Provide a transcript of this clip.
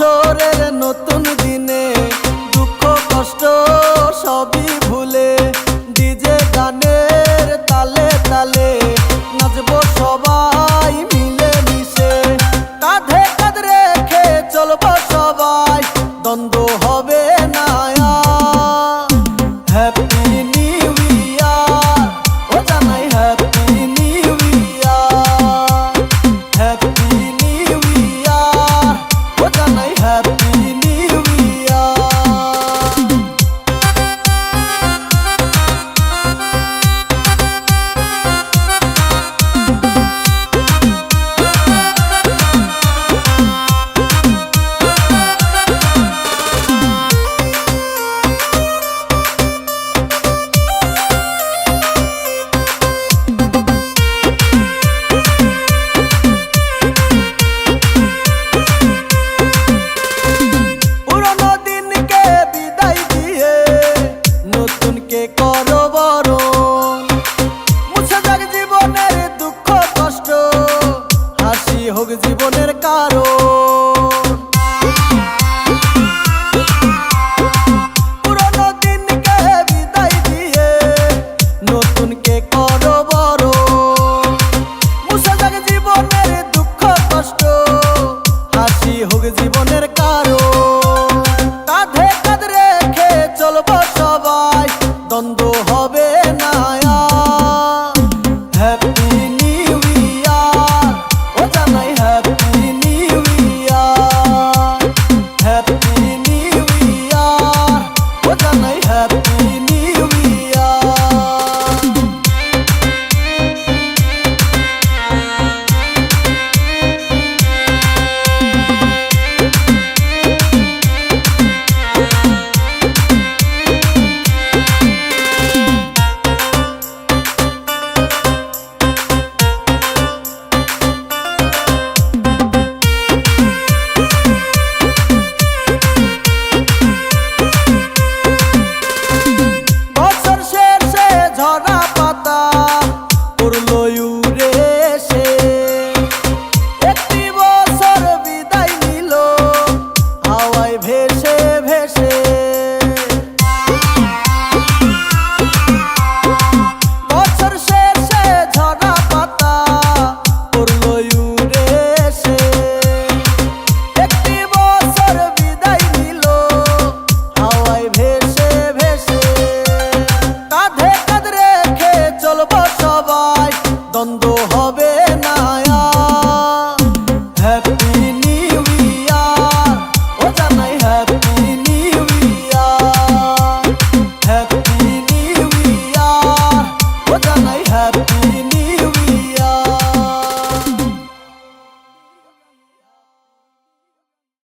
বছরের নতুন দিনে দুঃখ, কষ্ট সবই ভুলে ডিজে গানের তালে তালে নাচব সবাই মিলে মিশে কাঁধে কাঁধ রেখে চলব সবাই, দ্বন্দ্ব হবে না হ্যাপি নিউ happy तारो कदरे দ্বন্দ্ব হবে না হ্যাপি নিউ ইয়ার ও জানাই happy new year happy new year ও জানাই হ্যাপি